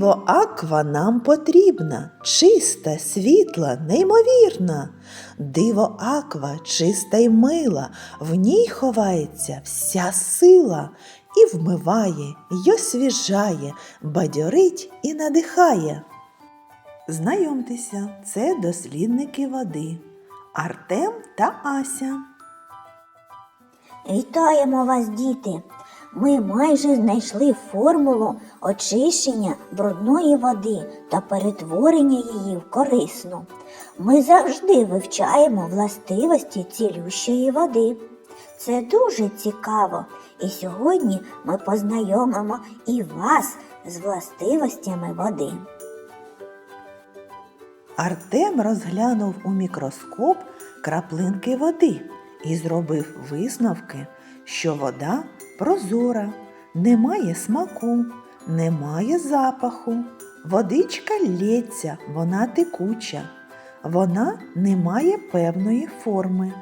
Диво аква нам потрібна, чиста, світла, неймовірна. Диво аква чиста й мила, в ній ховається вся сила, і вмиває, й освіжає, бадьорить і надихає. Знайомтеся, це дослідники води Артем та Ася. Вітаємо вас, діти! Ми майже знайшли формулу очищення брудної води та перетворення її в корисну. Ми завжди вивчаємо властивості цілющої води. Це дуже цікаво, і сьогодні ми познайомимо і вас з властивостями води. Артем розглянув у мікроскоп краплинки води і зробив висновки, що вода прозора, не має смаку, не має запаху. Водичка лється, вона текуча, вона не має певної форми.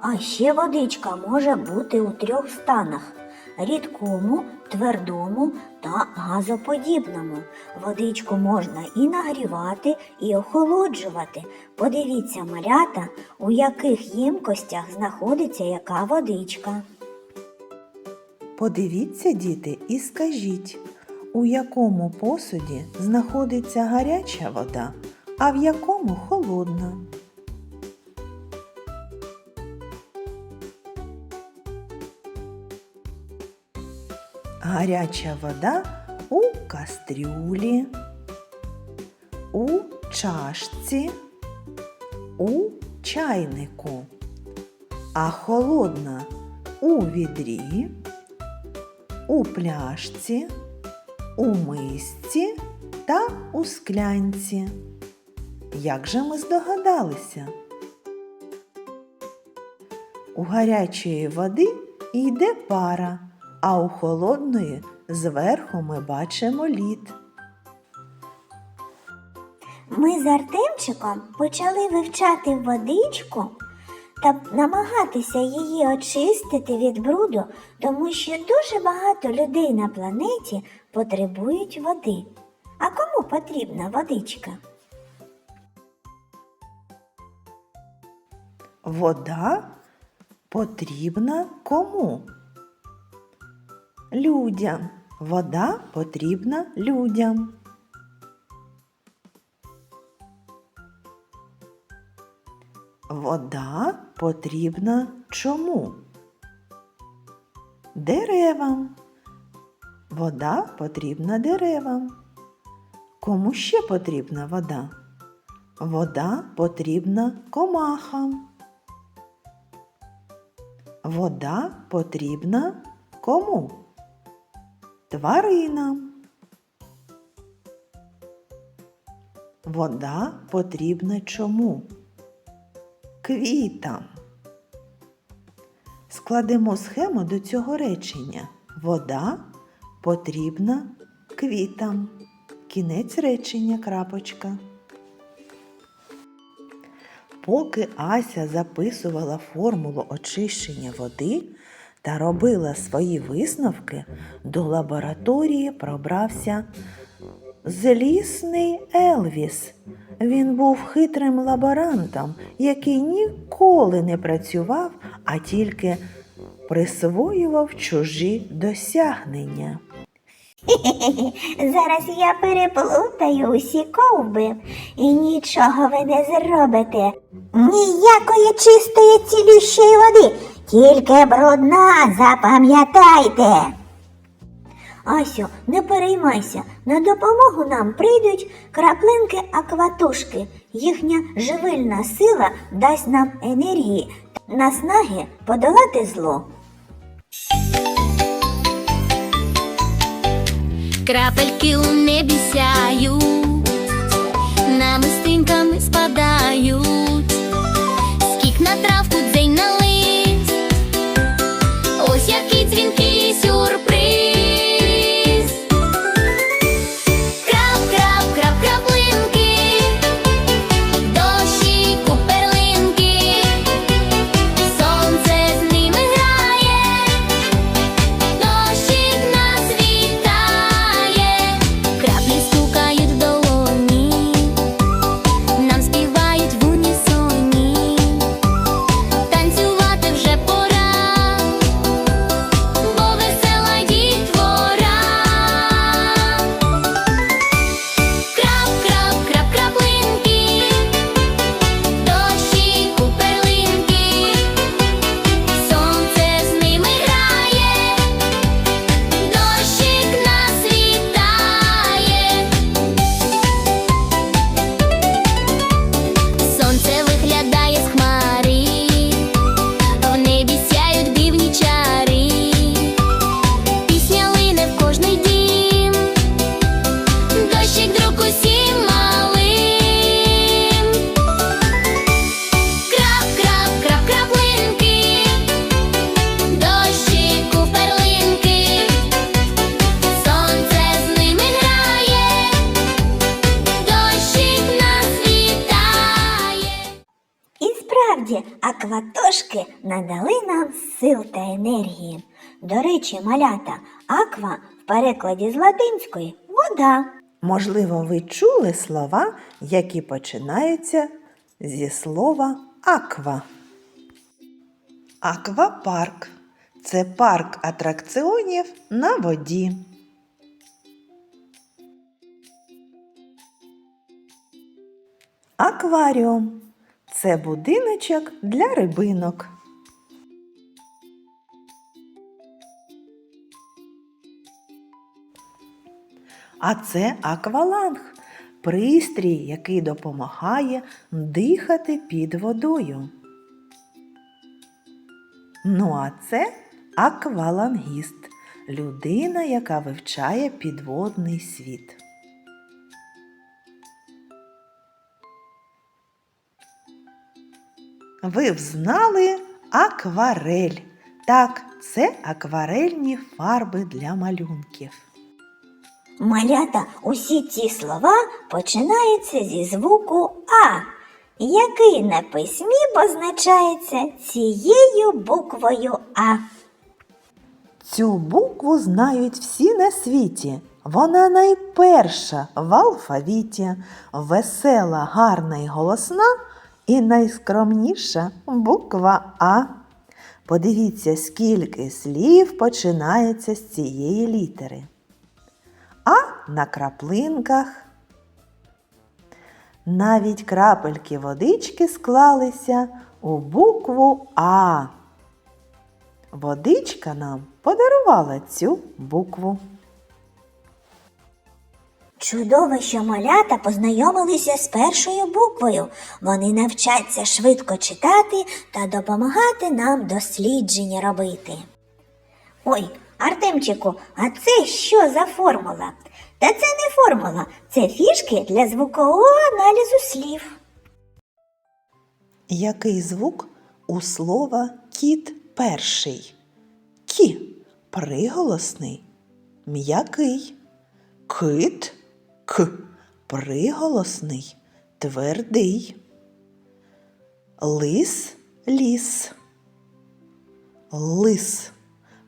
А ще водичка може бути у трьох станах рідкому, твердому та газоподібному. Водичку можна і нагрівати, і охолоджувати. Подивіться, малята, у яких ємкостях знаходиться яка водичка. Подивіться, діти, і скажіть, у якому посуді знаходиться гаряча вода, а в якому холодна. Гаряча вода у кастрюлі, у чашці, у чайнику, а холодна у відрі, у пляшці, у мисці та у склянці. Як же ми здогадалися? У гарячої води йде пара, а у холодної зверху ми бачимо лід. Ми з Артемчиком почали вивчати водичку та намагатися її очистити від бруду, тому що дуже багато людей на планеті потребують води. А кому потрібна водичка? Вода потрібна кому? Людям. Вода потрібна людям. Вода потрібна чому? Деревам. Вода потрібна деревам. Кому ще потрібна вода? Вода потрібна комахам. Вода потрібна кому? Тваринам. Вода потрібна чому? Квітам. Складемо схему до цього речення. Вода потрібна квітам. Кінець речення крапочка. Поки Ася записувала формулу очищення води та робила свої висновки, до лабораторії пробрався злісний Елвіс. Він був хитрим лаборантом, який ніколи не працював, а тільки присвоював чужі досягнення. Зараз я переплутаю усі ковби і нічого ви не зробите. Ніякої чистої цілющої води, тільки брудна, запам'ятайте. Асю, не переймайся, на допомогу нам прийдуть краплинки акватушки. Їхня живильна сила дасть нам енергії та наснаги подолати зло. Крапельки у небі сяють, намистинками спадають, Справді, акватошки надали нам сил та енергії. До речі, малята, аква в перекладі з латинської вода. Можливо, ви чули слова, які починаються зі слова аква. Аквапарк це парк атракціонів на воді. Акваріум це будиночок для рибинок. А це акваланг пристрій, який допомагає дихати під водою. Ну а це аквалангіст людина, яка вивчає підводний світ. Ви взнали акварель. Так, це акварельні фарби для малюнків. Малята, усі ці слова починаються зі звуку А, який на письмі позначається цією буквою А. Цю букву знають всі на світі. Вона найперша в алфавіті, весела, гарна і голосна і найскромніша буква А. Подивіться, скільки слів починається з цієї літери. А на краплинках. Навіть крапельки водички склалися у букву А. Водичка нам подарувала цю букву. Чудово, що малята познайомилися з першою буквою. Вони навчаться швидко читати та допомагати нам дослідження робити. Ой, Артемчику, а це що за формула? Та це не формула, це фішки для звукового аналізу слів. Який звук у слова кіт перший? Кі приголосний, м'який. Кит к приголосний, твердий. Лис ліс. Лис.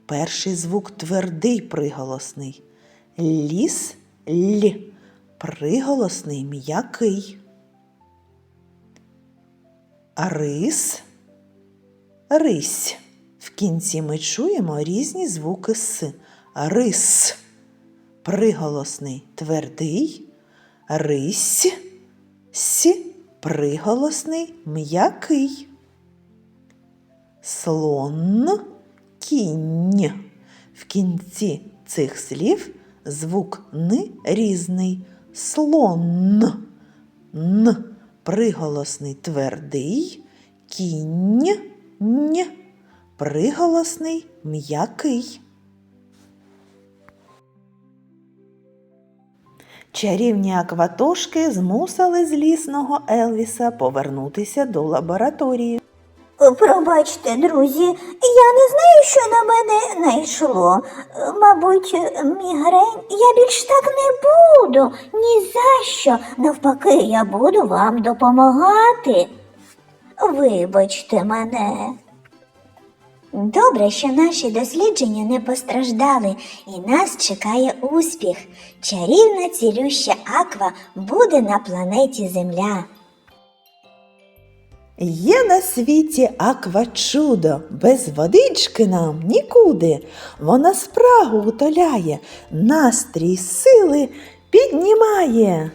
Перший звук твердий приголосний. Ліс л. Приголосний м'який. Рис, рись. В кінці ми чуємо різні звуки с. Рис. Приголосний твердий. Рись. С. Приголосний м'який. Слон. Кінь. В кінці цих слів звук Н різний. Слон. Н. Приголосний твердий. Кінь. Н. Приголосний м'який. Чарівні акватошки змусили злісного Елвіса повернутися до лабораторії. Пробачте, друзі, я не знаю, що на мене найшло. Мабуть, мігрень. Я більш так не буду. Ні за що. Навпаки, я буду вам допомагати. Вибачте мене. Добре, що наші дослідження не постраждали, і нас чекає успіх. Чарівна цілюща аква буде на планеті Земля. Є на світі аквачудо, без водички нам нікуди. Вона спрагу утоляє, настрій сили піднімає.